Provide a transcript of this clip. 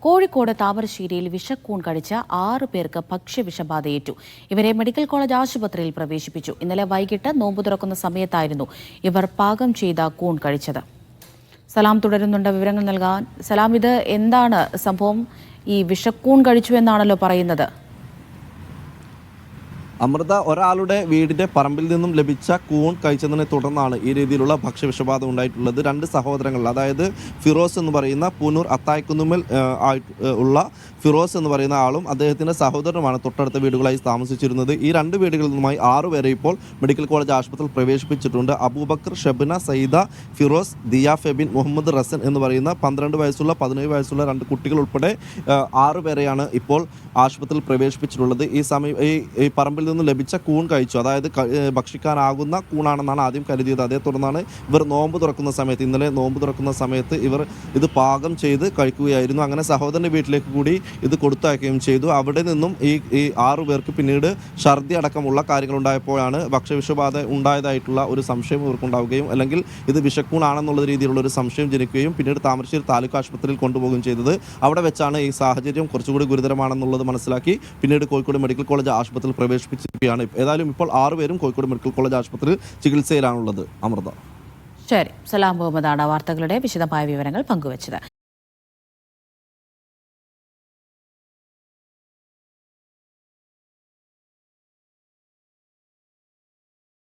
കോഴിക്കോട് താമരശ്ശേരിയിൽ വിഷക്കൂൺ കഴിച്ച ആറ് പേർക്ക് ഭക്ഷ്യവിഷബാധയേറ്റു. ഇവരെ മെഡിക്കൽ കോളേജ് ആശുപത്രിയിൽ പ്രവേശിപ്പിച്ചു. ഇന്നലെ വൈകിട്ട് നോമ്പ് തുറക്കുന്ന സമയത്തായിരുന്നു ഇവർ പാകം ചെയ്ത കൂൺ കഴിച്ചത്. സലാം തുടരുന്നുണ്ട്. വിവരങ്ങൾ നൽകാൻ സലാം ഇത് എന്താണ് സംഭവം? ഈ വിഷക്കൂൺ കഴിച്ചു എന്നാണല്ലോ പറയുന്നത്. അമൃത ഒരാളുടെ വീടിന്റെ പറമ്പിൽ നിന്നും ലഭിച്ച കൂൺ കഴിച്ചതിനെ തുടർന്നാണ് ഈ രീതിയിലുള്ള ഭക്ഷ്യവിഷബാധ ഉണ്ടായിട്ടുള്ളത്. രണ്ട് സഹോദരങ്ങൾ അതായത് ഫിറോസ് എന്ന് പറയുന്ന പുനൂർ ആയിട്ട്, ഉള്ള ഫിറോസ് എന്ന് പറയുന്ന ആളും അദ്ദേഹത്തിന്റെ സഹോദരനുമാണ് തൊട്ടടുത്ത വീടുകളായി താമസിച്ചിരുന്നത്. ഈ രണ്ട് വീടുകളിൽ നിന്നുമായി ആറുപേരെ ഇപ്പോൾ മെഡിക്കൽ കോളേജ് ആശുപത്രിയിൽ പ്രവേശിപ്പിച്ചിട്ടുണ്ട്. അബൂബക്കർ ഷബിന സയ്യിദ ഫിറോസ് ദിയ ഫെബിൻ മുഹമ്മദ് റസൻ എന്ന് പറയുന്ന പന്ത്രണ്ട് വയസ്സുള്ള പതിനേഴ് വയസ്സുള്ള രണ്ട് കുട്ടികൾ ഉൾപ്പെടെ ആറുപേരെയാണ് ഇപ്പോൾ ആശുപത്രിയിൽ പ്രവേശിപ്പിച്ചിട്ടുള്ളത്. ഈ സമയം ഈ പറമ്പിൽ നിന്ന് ലഭിച്ച കൂൺ കഴിച്ചു. അതായത് ഭക്ഷിക്കാനാകുന്ന കൂണാണെന്നാണ് ആദ്യം കരുതിയത്. അതേ തുടർന്നാണ് ഇവർ നോമ്പ് തുറക്കുന്ന സമയത്ത് ഇന്നലെ നോമ്പ് തുറക്കുന്ന സമയത്ത് ഇവർ ഇത് പാകം ചെയ്ത് കഴിക്കുകയായിരുന്നു. അങ്ങനെ സഹോദരന്റെ വീട്ടിലേക്ക് കൂടി ഇത് കൊടുത്തയക്കുകയും ചെയ്തു. അവിടെ നിന്നും ഈ ഈ ആറു പേർക്ക് പിന്നീട് ഛർദി അടക്കമുള്ള കാര്യങ്ങൾ ഉണ്ടായപ്പോഴാണ് ഭക്ഷ്യവിഷബാധ ഉണ്ടായതായിട്ടുള്ള ഒരു സംശയം ഇവർക്കുണ്ടാവുകയും അല്ലെങ്കിൽ ഇത് വിഷക്കൂണാണെന്നുള്ള രീതിയിലുള്ള ഒരു സംശയം ജനിക്കുകയും പിന്നീട് താമരശ്ശേരി താലൂക്ക് ആശുപത്രിയിൽ കൊണ്ടുപോകുകയും ചെയ്തത്. അവിടെ വെച്ചാണ് ഈ സാഹചര്യം കുറച്ചുകൂടി ഗുരുതരമാണെന്നുള്ളത് മനസ്സിലാക്കി പിന്നീട് കോഴിക്കോട് മെഡിക്കൽ കോളേജ് ആശുപത്രിയിൽ പ്രവേശിപ്പിച്ചിരിക്കുകയാണ് ഏതായാലും ഇപ്പോൾ ആറുപേരും കോഴിക്കോട് മെഡിക്കൽ കോളേജ് ആശുപത്രിയിൽ ചികിത്സയിലാണുള്ളത്. അമൃത. ശരി. സലാം മുഹമ്മദാണ് വാർത്തകളുടെ വിശദമായ വിവരങ്ങൾ പങ്കുവച്ചത്.